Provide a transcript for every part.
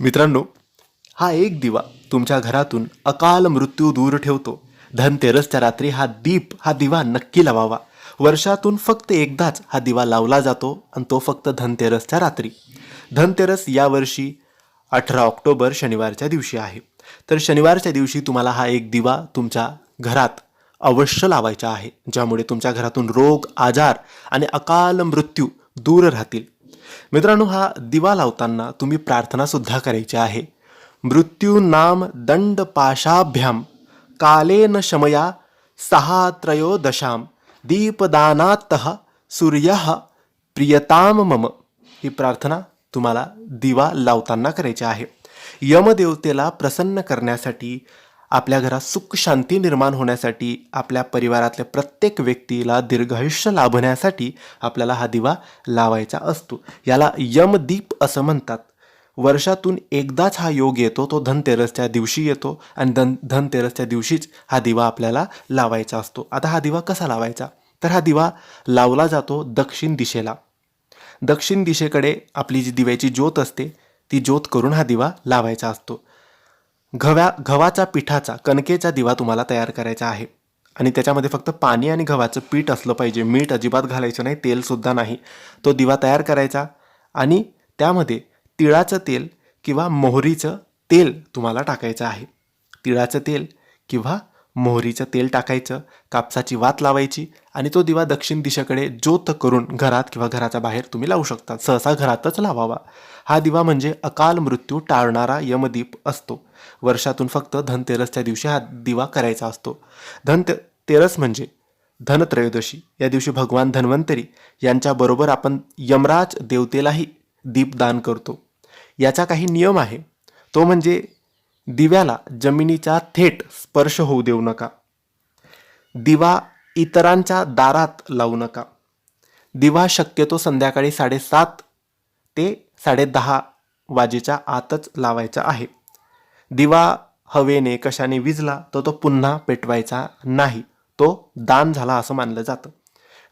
मित्रांनो हा एक दिवा तुमच्या घरातून अकाल मृत्यू दूर ठेवतो. धनतेरसच्या रात्री हा दीप हा दिवा नक्की लावावा. वर्षातून फक्त एकदाच हा दिवा लावला जातो आणि तो फक्त धनतेरसच्या रात्री. धनतेरस यावर्षी अठरा ऑक्टोबर शनिवारच्या दिवशी आहे. तर शनिवारच्या दिवशी तुम्हाला हा एक दिवा तुमच्या घरात अवश्य लावायचा आहे ज्यामुळे तुमच्या घरातून रोग आजार आणि अकाल मृत्यू दूर राहतील. मित्रांनो हा दिवा लावताना तुम्ही प्रार्थनासुद्धा करायची आहे. मृत्यू नाम दंड पाशाभ्याम कालेन शमया सहा त्रयोदशाम दीपदानात सूर्य प्रियताम मम. ही प्रार्थना तुम्हाला दिवा लावताना करायची आहे. यमदेवतेला प्रसन्न करण्यासाठी आपल्या घरात सुख शांती निर्माण होण्यासाठी आपल्या परिवारातल्या प्रत्येक व्यक्तीला दीर्घायुष्य लाभण्यासाठी आपल्याला हा दिवा लावायचा असतो. याला यमदीप असं म्हणतात. वर्षातून एकदाच हा योग येतो तो धनतेरसच्या दिवशी येतो आणि धन धनतेरसच्या दिवशीच हा दिवा आपल्याला लावायचा असतो. आता हा दिवा कसा लावायचा? तर हा दिवा लावला जातो दक्षिण दिशेला. दक्षिण दिशेकडे आपली जी दिव्याची ज्योत असते ती ज्योत करून हा दिवा लावायचा असतो. गव्या गव्हाचा पिठाचा कणकेचा दिवा तुम्हाला तयार करायचा आहे. आणि त्याच्यामध्ये फक्त पाणी आणि गव्हाचं पीठ असलं पाहिजे. मीठ अजिबात घालायचं नाही तेलसुद्धा नाही. तो दिवा तयार करायचा आणि त्यामध्ये तिळाचं तेल किंवा मोहरीचं तेल तुम्हाला टाकायचं आहे. तिळाचं तेल किंवा मोहरीचं तेल टाकायचं कापसाची वात लावायची आणि तो दिवा दक्षिण दिशेकडे ज्योत करून घरात किंवा घराच्या बाहेर तुम्ही लावू शकता. सहसा घरातच लावावा. हा दिवा म्हणजे अकाल मृत्यू टाळणारा यमदीप असतो. वर्षातून फक्त धनतेरसच्या दिवशी हा दिवा करायचा असतो. धन तेरस म्हणजे धनत्रयोदशी. या दिवशी भगवान धन्वंतरी यांच्याबरोबर आपण यमराज देवतेलाही दीपदान करतो. याचा काही नियम आहे. तो म्हणजे दिव्याला जमिनीचा थेट स्पर्श होऊ देऊ नका. दिवा इतरांच्या दारात लावू नका. दिवा शक्यतो संध्याकाळी साडेसात ते साडेदहा वाजेच्या आतच लावायचा आहे. दिवा हवेने कशाने विजला तर तो पुन्हा पेटवायचा नाही. तो दान झाला असं मानलं जातं.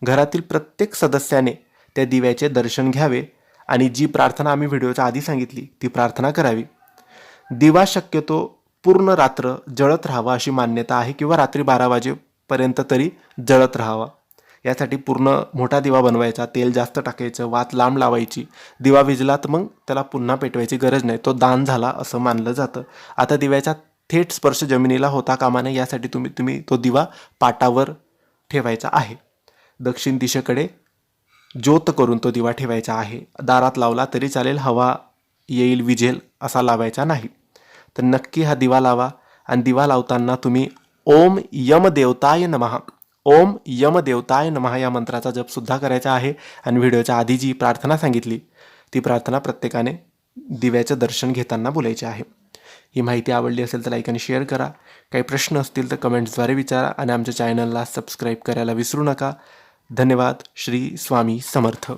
घरातील प्रत्येक सदस्याने त्या दिव्याचे दर्शन घ्यावे आणि जी प्रार्थना आम्ही व्हिडिओच्या आधी सांगितली ती प्रार्थना करावी. दिवा शक्यतो पूर्ण रात्र जळत राहावा अशी मान्यता आहे किंवा रात्री बारा वाजेपर्यंत तरी जळत राहावा. यासाठी पूर्ण मोठा दिवा बनवायचा तेल जास्त टाकायचं वात लांब लावायची दिवा विजला तर मग त्याला पुन्हा पेटवायची गरज नाही तो दान झाला असं मानलं जातं. आता दिव्याचा थेट स्पर्श जमिनीला होता कामा नये यासाठी तुम्ही तुम्ही तो दिवा पाटावर ठेवायचा आहे. दक्षिण दिशेकडे ज्योत करून तो दिवा ठेवायचा आहे. दारात लावला तरी चालेल हवा येईल विजेल असा लावायचा नाही. तर नक्की हा दिवा लावा आणि दिवा लावताना तुम्ही ओम यम देवताय नमः. ओम यम देवताय या मंत्राचा जपसुद्धा करायचा आहे आणि व्हिडिओच्या आधी जी प्रार्थना सांगितली ती प्रार्थना प्रत्येकाने दिव्याचं दर्शन घेताना बोलायची आहे. ही माहिती आवडली असेल तर लाईक आणि शेअर करा. काही प्रश्न असतील तर कमेंट्सद्वारे विचारा आणि आमच्या चॅनलला सबस्क्राईब करायला विसरू नका. धन्यवाद. श्री स्वामी समर्थ.